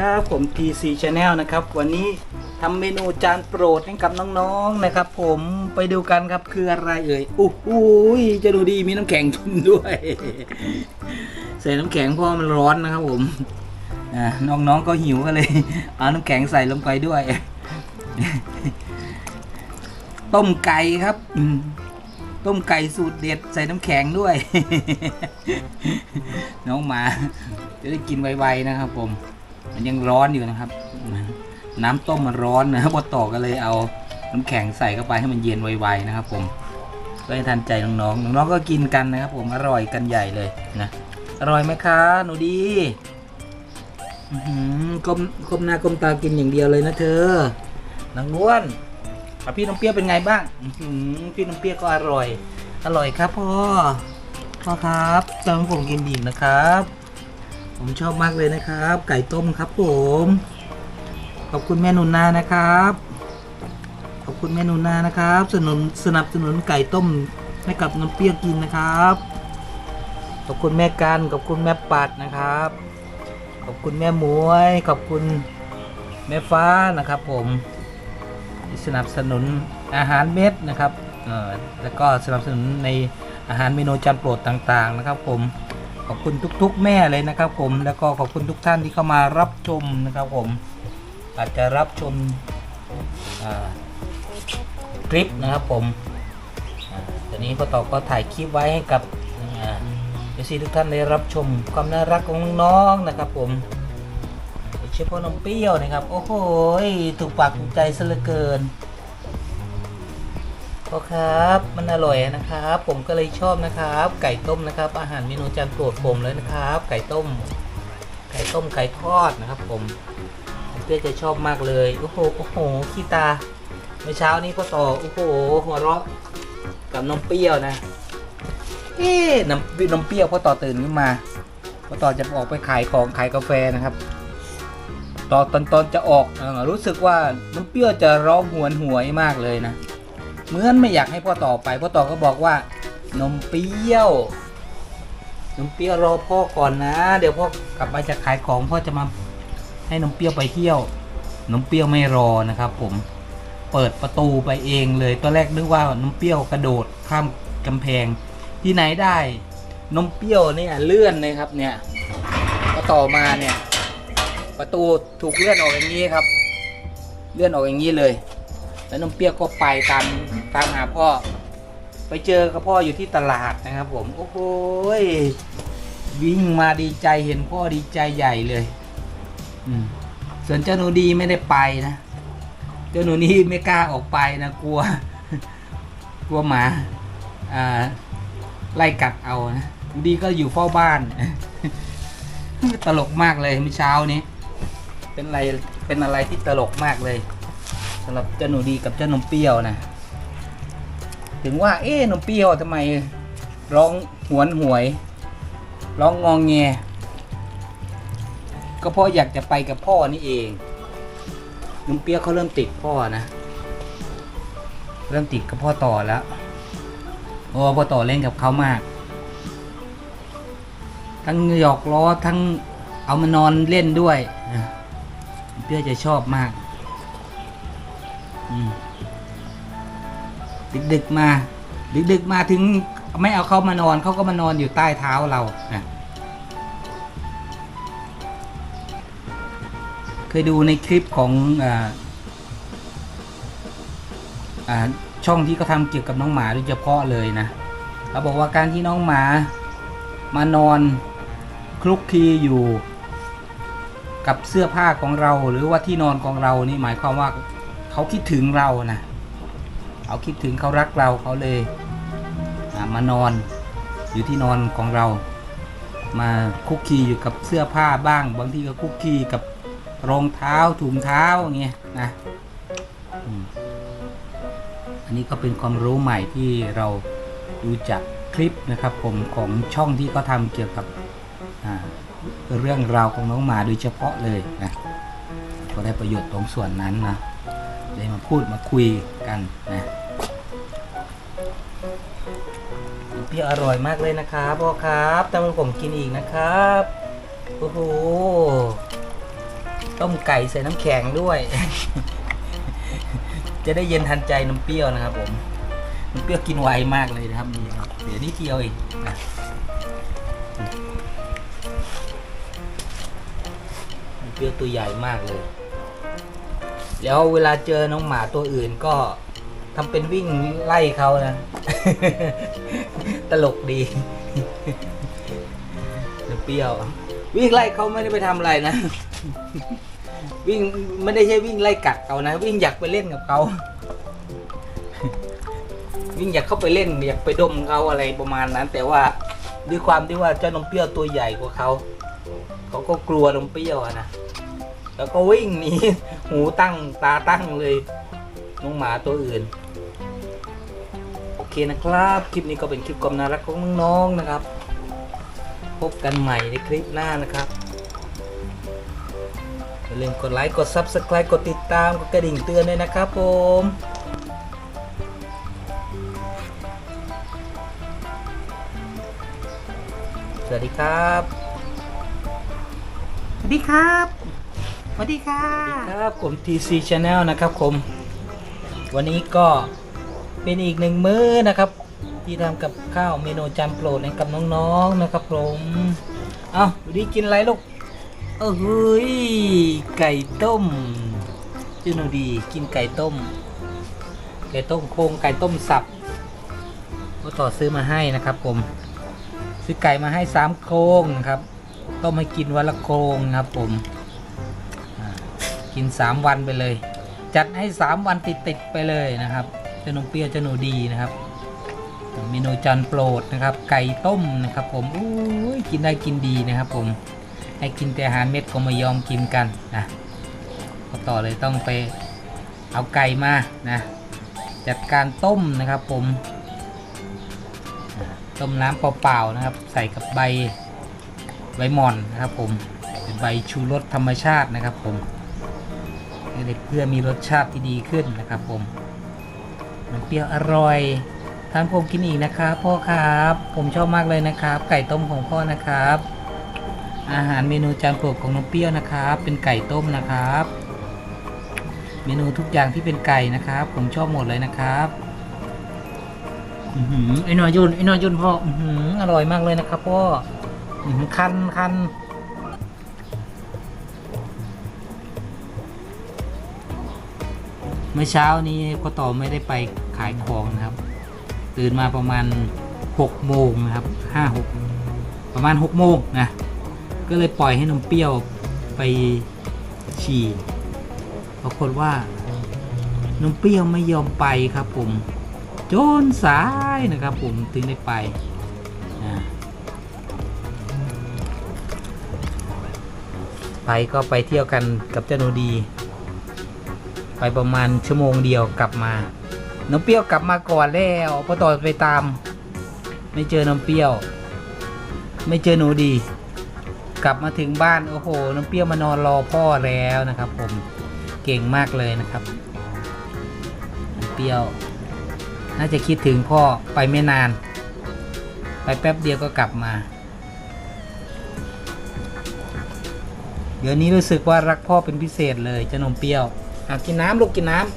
ครับผม TC Channel นะครับ วันนี้ทำเมนูจานโปรดให้กับน้องๆนะครับ ผมไปดูกันครับคืออะไรเอ่ยโอู้หูยจะดูดีมีน้ำแข็งกินด้วย ใส่น้ำแข็งเพราะมันร้อนนะครับผมน้องๆก็หิวกันเลย เอาน้ำแข็งใส่ลงไปด้วย ต้มไก่ครับต้มไก่สูตรเด็ดใส่น้ำแข็งด้วย น้องหมา จะได้กินไวๆนะครับผม มันยังร้อนอยู่นะครับ น้ำต้มมันร้อนนะครับพอต่อก็เลยเอาน้ำแข็งใส่เข้าไปให้มันเย็นไวๆนะครับ ผมก็ให้ทันใจน้องๆน้องๆก็กินกันนะครับ ผมอร่อยกันใหญ่เลยนะอร่อยไหมคะ หนูดีหือก้มก้มหน้าก้มตากินอย่างเดียวเลยนะเธอนางล้วนพี่น้ำเปรี้ยวเป็นไงบ้างพี่น้ำเปรี้ยวก็อร่อย อร่อยครับพ่อพ่อครับจำผมกินดีนะครับ ผมชอบมากเลยนะครับ ไก่ต้มครับผม ขอบคุณแม่นุนนานะครับ ขอบคุณแม่นุนนานะครับ สนับสนับสนุนไก่ต้มให้กับน้ำเปรี้ยกินนะครับ ขอบคุณแม่กันขอบคุณแม่ปัดนะครับ ขอบคุณแม่หมวย ขอบคุณแม่ฟ้านะครับ ผมที่สนับสนุนอาหารเม็ดนะครับ เอ่อแล้วก็สนับสนุนในอาหารเมนูจานโปรดต่างๆนะครับ ผม ขอบคุณทุกๆ แม่เลยนะครับ ผมแล้วก็ขอบคุณทุกท่านที่เข้ามารับชมนะครับ ผมอาจจะรับชมคลิปนะครับผมตอนนี้พ่อต่อก็ถ่ายคลิปไว้ให้กับเอซีทุกท่านได้รับชมความน่ารักของน้องๆนะครับ ผมโดยเฉพาะน้องเปรี้ยวนะครับ โอ้โหถูกปากถูกใจซะเหลือเกิน ก็ครับ มันอร่อยนะครับ ผมก็เลยชอบนะครับ ไก่ต้มนะครับ อาหารเมนูจานโปรดผมเลยนะครับ ไก่ต้ม ไก่ต้มไก่ทอดนะครับ ผมเพื่อจะชอบมากเลยโอ้โหโอ้โหขี้ตาเมื่อเช้านี้พ่อต่อโอ้โหหัวเราะกับน้องเปรี้ยวนะเอ๊ะน้ำน้ำเปรี้ยวพ่อต่อตื่นขึ้นมาพ่อต่อจะออกไปขายของขายกาแฟนะครับตอนตอนตอนจะออกรู้สึกว่าน้ำเปรี้ยวจะร้องหวนหวยมากเลยนะ เหมือนไม่อยากให้พ่อต่อไปพ่อต่อก็บอกว่านมเปรี้ยว นมเปรี้ยวรอพ่อก่อนนะ เดี๋ยวพ่อกลับมาจะขายของพ่อจะมาให้นมเปรี้ยวไปเที่ยว นมเปรี้ยวไม่รอนะครับ ผมเปิดประตูไปเองเลยตอนแรกนึกว่านมเปรี้ยวกระโดดข้ามกำแพง ที่ไหนได้นมเปรี้ยวเนี่ยเลื่อนเลยครับเนี่ยพอต่อมาเนี่ย ประตูถูกเลื่อนออกอย่างนี้ครับ เลื่อนออกอย่างนี้เลย แล้วนมเปียวก็ไปตามตามหาพ่อ ไปเจอกับพ่ออยู่ที่ตลาดนะครับ ผม โอ้โหวิ่งมาดีใจเห็นพ่อดีใจใหญ่เลย อืมส่วนเจ้าหนูดีไม่ได้ไปนะ เจ้าหนูนี่ไม่กล้าออกไปนะกลัว กลัวหมา อ่า ไล่กัดเอานะหนูดีก็อยู่เฝ้าบ้าน ตลกมากเลยเมื่อเช้านี้ เป็นอะไร เป็นอะไรที่ตลกมากเลย สำหรับเจ้าหนูดีกับเจ้านมเปรี้ยวนะ ถึงว่าเอ๊ะนมเปรี้ยวทำไมร้องหวนหวย ร้องงองแง ก็เพราะอยากจะไปกับพ่อนี่เองลุงเปรียกเขาเริ่มติดพ่อนะ เริ่มติดกับพ่อต่อแล้วเพราะว่าพ่อต่อเล่นกับเขามาก ทั้งหยอกล้อทั้งเอามานอนเล่นด้วยนะลุงเปียกจะชอบมาก ดึกๆมาดึกๆมาถึงไม่เอาเขามานอนเขาก็มานอนอยู่ใต้เท้าเรานะเคยดูในคลิปของออช่องที่เขาทำเกี่ยวกับน้องหมาโดยเฉพาะเลยนะเขาบอกว่าการที่น้องหมามานอนคลุกคลีอยู่กับเสื้อผ้าของเราหรือว่าที่นอนของเรานี่หมายความว่า เขาคิดถึงเรานะเขาคิดถึงเขารักเราเขาเลยมานอนอยู่ที่นอนของเรา มาคุกคีอยู่กับเสื้อผ้าบ้าง บางทีก็คุกคีกับรองเท้าถุงเท้าอย่างเงี้ยนะอันนี้ก็เป็นความรู้ใหม่ที่เราดูจากคลิปนะครับผมของช่องที่เขาทำเกี่ยวกับเรื่องราวของน้องหมาโดยเฉพาะเลยนะก็ได้ประโยชน์ตรงส่วนนั้นนะ เลยมาพูดมาคุยกันนะเปรี้ยวอร่อยมากเลยนะครับพ่อครับแต่มันผมกินอีกนะครับโอ้โหต้มไก่ใส่น้ำแข็งด้วย จะได้เย็นทันใจน้ำเปรี้ยวนะครับ ผมน้ำเปรี้ยวกินไวมากเลยนะครับนี่ครับเดี๋ยวนิดเดียวเองนะน้ำเปรี้ยวตัวใหญ่มากเลย แล้วเวลาเจอน้องหมาตัวอื่นก็ทำเป็นวิ่งไล่เขานะ ตลกดีน้ำเปรี้ยว วิ่งไล่เขาไม่ได้ไปทำอะไรนะ วิ่งไม่ได้ใช่วิ่งไล่กัดเขานะ วิ่งอยากไปเล่นกับเขาวิ่งอยากเข้าไปเล่นอยากไปดมเขาอะไรประมาณนั้น แต่ว่าด้วยความที่ว่าเจ้านมเปรี้ยวตัวใหญ่กว่าเขาเขาก็กลัวนมเปรี้ยวนะแล้วก็วิ่งหนี หูตั้งตาตั้งเลยน้องหมาตัวอื่น โอเคนะครับ คลิปนี้ก็เป็นคลิปความน่ารักของน้องๆนะครับ พบกันใหม่ในคลิปหน้านะครับอย่าลืมกดไลค์กด Subscribe กดติดตามกดกระดิ่งเตือนด้วยนะครับผมสวัสดีครับ สวัสดีครับ สวัสดีค่ะ ครับผม TC Channel นะครับผมวันนี้ก็เป็นอีกหนึ่งมื้อนะครับ ที่ทำกับข้าวเมนูจานโปรดให้กับน้องๆนะครับผมเอาดูดิกินอะไรลูกเอ้ยไก่ต้มชื่อหนูดีกินไก่ต้ม ไก่ต้มโครงไก่ต้มสับก็ต่อซื้อมาให้นะครับผม ซื้อไก่มาให้สามโครงนะครับ ต้มให้กินวันละโครงนะครับผม กิน 3 วันไปเลย จัดให้ 3 วันติดติดๆไปเลยนะครับเจ้าหนมเปียเจ้าหนูดีนะครับเมนูจานโปรดนะครับ ไก่ต้มนะครับผมอู้ยกินได้กินดีนะครับผมให้กินแต่อาหารเม็ดก็ไม่ยอมกินกันนะก็ต่อเลยต้องไปเอาไก่มานะจัดการต้มนะครับผมต้มน้ำเปล่าๆนะครับ ใส่กับใบใบหม่อนนะครับผมเป็นใบชูรสธรรมชาตินะครับผม เพื่อมีรสชาติที่ดีขึ้นนะครับผมมันเปรี้ยวอร่อยทานผมกินอีกนะครับพ่อครับ ผมชอบมากเลยนะครับ ไก่ต้มของพ่อนะครับ อาหารเมนูจานโปรดของน้องเปรี้ยวนะครับ เป็นไก่ต้มนะครับ เมนูทุกอย่างที่เป็นไก่นะครับ ผมชอบหมดเลยนะครับอือหือไอ้นอยยุนไอ้นอยยุนพ่ออือหืออร่อยมากเลยนะครับพ่ออือหือคันคัน เมื่อเช้านี้พ่อต่อไม่ได้ไปขายของนะครับ ตื่นมาประมาณ6โมงนะครับ5 6ประมาณ6โมงนะก็เลยปล่อยให้นมเปรี้ยวไปฉี่ปรากฏว่านมเปรี้ยวไม่ยอมไปครับผมจนสายนะครับผมถึงได้ไปนะไปก็ไปเที่ยวกันกับเจ้าหนูดี ไปประมาณชั่วโมงเดียวกลับมา น้องเปรี้ยวกลับมาก่อนแล้วพอต่อไปตาม ไม่เจอน้องเปรี้ยว ไม่เจอหนูดี กลับมาถึงบ้านโอ้โห น้องเปรี้ยวมานอนรอพ่อแล้วนะครับ ผมเก่งมากเลยนะครับ น้องเปรี้ยว น่าจะคิดถึงพ่อไปไม่นาน ไปแป๊บเดียวก็กลับมา เดี๋ยวนี้รู้สึกว่ารักพ่อเป็นพิเศษเลยเจ้านมเปรี้ยว อะกินน้ำลูกกินน้ำ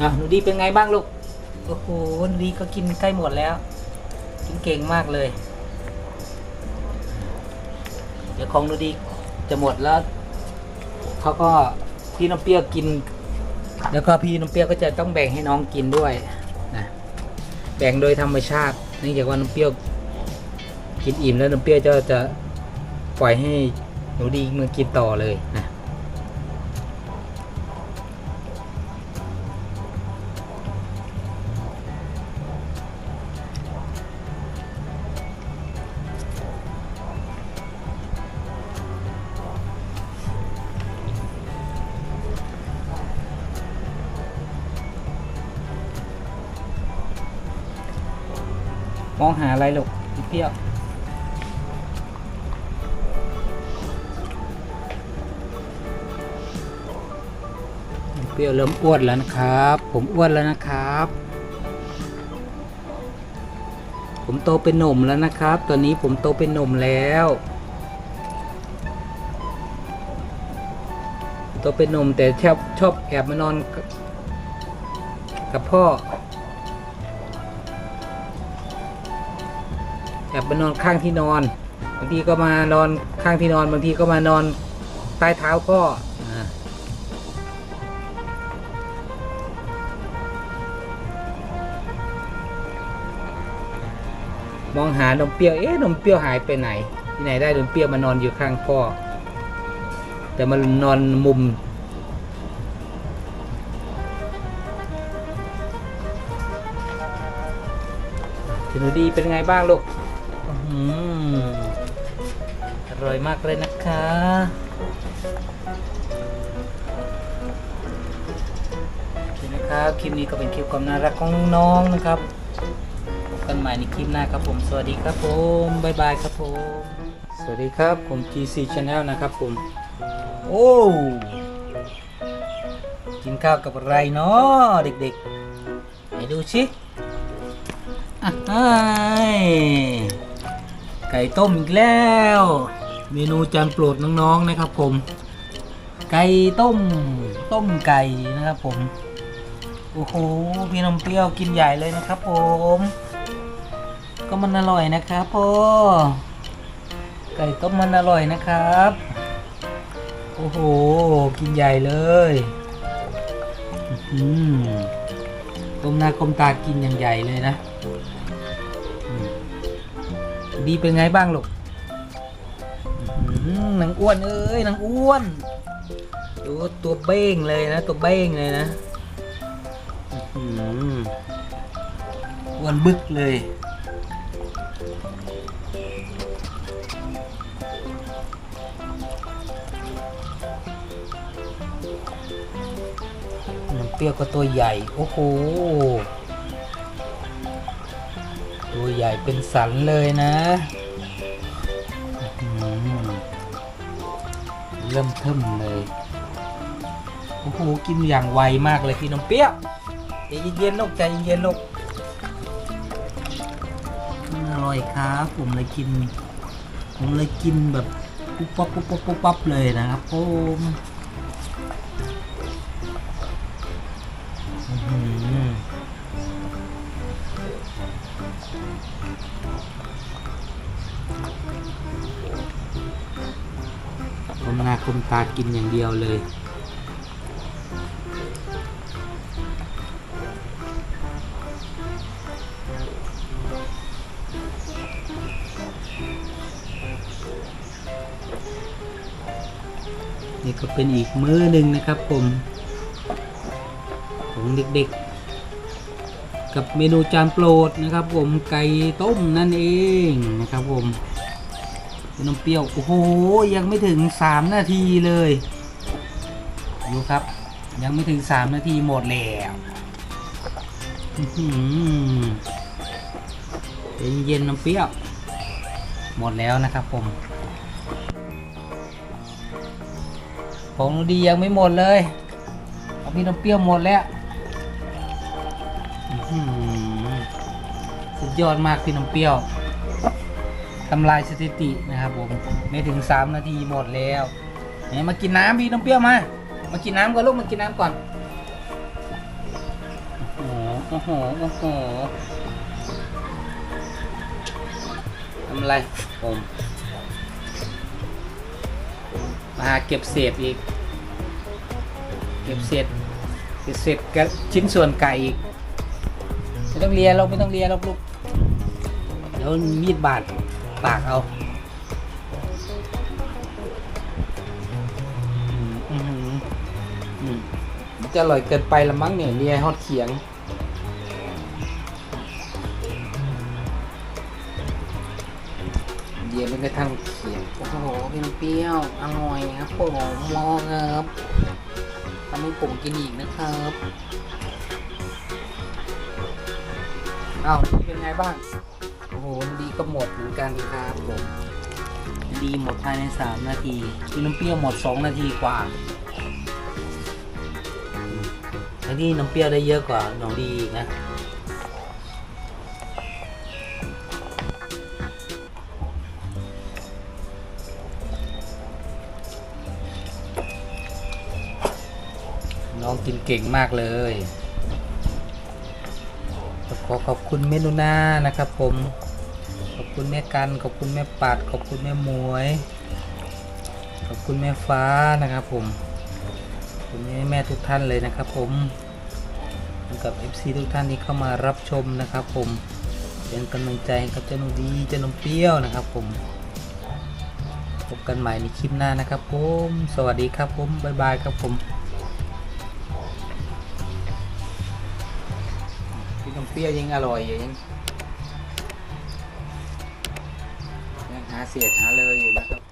อะหนูดีเป็นไงบ้างลูก โอ้โหหนูดีก็กินใกล้หมดแล้ว กินเก่งมากเลย เดี๋ยวของหนูดีจะหมดแล้วเขาก็พี่น้ำเปรี้ยวกิน แล้วก็พี่น้ำเปรี้ยวก็จะต้องแบ่งให้น้องกินด้วยนะแบ่งโดยธรรมชาติเนื่องจากว่าน้ำเปรี้ยวกินอิ่มแล้วน้ำเปรี้ยวจะจะปล่อยให้ หนูดีมือกินต่อเลยนะมองหาอะไรลูกเปรี้ยว พี่เริ่มอ้วนแล้วนะครับ ผมอ้วนแล้วนะครับ ผมโตเป็นหนุ่มแล้วนะครับ ตอนนี้ผมโตเป็นหนุ่มแล้ว โตเป็นหนุ่มแต่ชอบชอบแอบมานอนกับพ่อ แอบมานอนข้างที่นอน บางทีก็มานอนข้างที่นอน บางทีก็มานอนใต้เท้าพ่อ มองหานมเปรี้ยว เอ๊ะนมเปรี้ยวหายไปไหน ที่ไหนได้นมเปรี้ยวมานอนอยู่ข้างพ่อ แต่มันนอนมุมทีนูดีเป็นไงบ้างลูกอื้อร่อยมากเลยนะคะนะครับ คลิปนี้ก็เป็นคลิปความน่ารักของน้องนะครับ กันใหม่ในคลิปหน้าครับผม สวัสดีครับผมบ๊ายบายครับผม สวัสดีครับผม GC Channel นะครับผม โอ้กินข้าวกับอะไรเนาะเด็กๆไหนดูชิอะไอ้ไก่ต้มอีกแล้ว เมนูจานโปรดน้องๆนะครับผม ไก่ต้มต้มไก่นะครับผม โอ้โห พี่นมเปรี้ยวกินใหญ่เลยนะครับผม ก็มันอร่อยนะครับพ่อไก่ต้มมันอร่อยนะครับ โอ้โห กินใหญ่เลยอื้อหือก้มหน้าก้มตากินอย่างใหญ่เลยนะ ดีเป็นไงบ้างลูกอื้อหือนางอ้วนเอ้ยนางอ้วนดูตัวเบ้งเลยนะตัวเบ้งเลยนะอืมอ้วนบึกเลย เปรี้ยวก็ตัวใหญ่ โอ้โห ตัวใหญ่เป็นสันเลยนะ เริ่มเทิมเลย โอ้โห กินอย่างไวมากเลยพี่น้ำเปรี้ยวใจเย็นๆลูกใจเย็นๆลูกอืมอร่อยครับผมเลยกิน ผมเลยกินแบบปุ๊บปั๊บปุ๊บปั๊บปุ๊บปั๊บเลยนะครับผม น้าคมตากินอย่างเดียวเลย นี่ก็เป็นอีกมื้อหนึ่งนะครับผม ของเด็กๆ กับเมนูจานโปรดนะครับผมไก่ต้มนั่นเองนะครับผม นน้ำเปรี้ยว โอ้โห ยังไม่ถึง 3 นาทีเลย ดูครับ ยังไม่ถึง 3 นาทีหมดแล้วอื้อหือเย็นน้ำเปรี้ยว หมดแล้วนะครับผม ของดียังไม่หมดเลยเอาพี่น้ำเปรี้ยวหมดแล้วสุดยอดมากพี่น้ำเปรี้ยว ทำลายสถิตินะครับผมไม่ถึง 3 นาทีหมดแล้วเนี่ยมากินน้ำพี่น้ำเปรี้ยวมา มากินน้ำก่อนลูกมากินน้ำก่อนโอ้โหโอ้โหโอ้โหทำอะไรผมมาเก็บเศษอีก เก็บเศษเก็บเศษกับชิ้นส่วนไก่อีกไม่ต้องเลียเราไม่ต้องเลียเราลูกเดี๋ยวมีดบาด ปากเอาอืมอื้อหืออืมมันจะอร่อยเกินไปละมั้งเนี่ยเลียฮอดเขียง เดียวมันกระทั่งเขียง โอ้โหเป็นเปรี้ยว อร่อยครับผมมองครับทำให้ผมกินอีกนะครับอ้าวเป็นไงบ้าง โหดีก็หมดเหมือนกันครับผมดีหมดภายใน 3 นาทีกินน้ำเปรี้ยวหมด 2 นาทีกว่าทั้งที่น้ำเปรี้ยวได้เยอะกว่าน้องดีอีกนะน้องกินเก่งมากเลยขอขอบคุณเมนูนานะครับผม คุณแม่กัน ขอบคุณแม่ปัด ขอบคุณแม่มวย ขอบคุณแม่ฟ้านะครับผมขอบคุณแม่แม่ทุกท่านเลยนะครับผมกับ FC ทุกท่านที่เข้ามารับชมนะครับ ผมเป็นกำลังใจให้กับเจ้าหนูดีเจ้าหนูเปรี้ยวนะครับ ผมพบกันใหม่ในคลิปหน้านะครับ ผม สวัสดีครับผมบ๊ายบายครับผมพี่นมเปรี้ยวยังอร่อยอยู่ยังาเสียดหาเลยนะครับ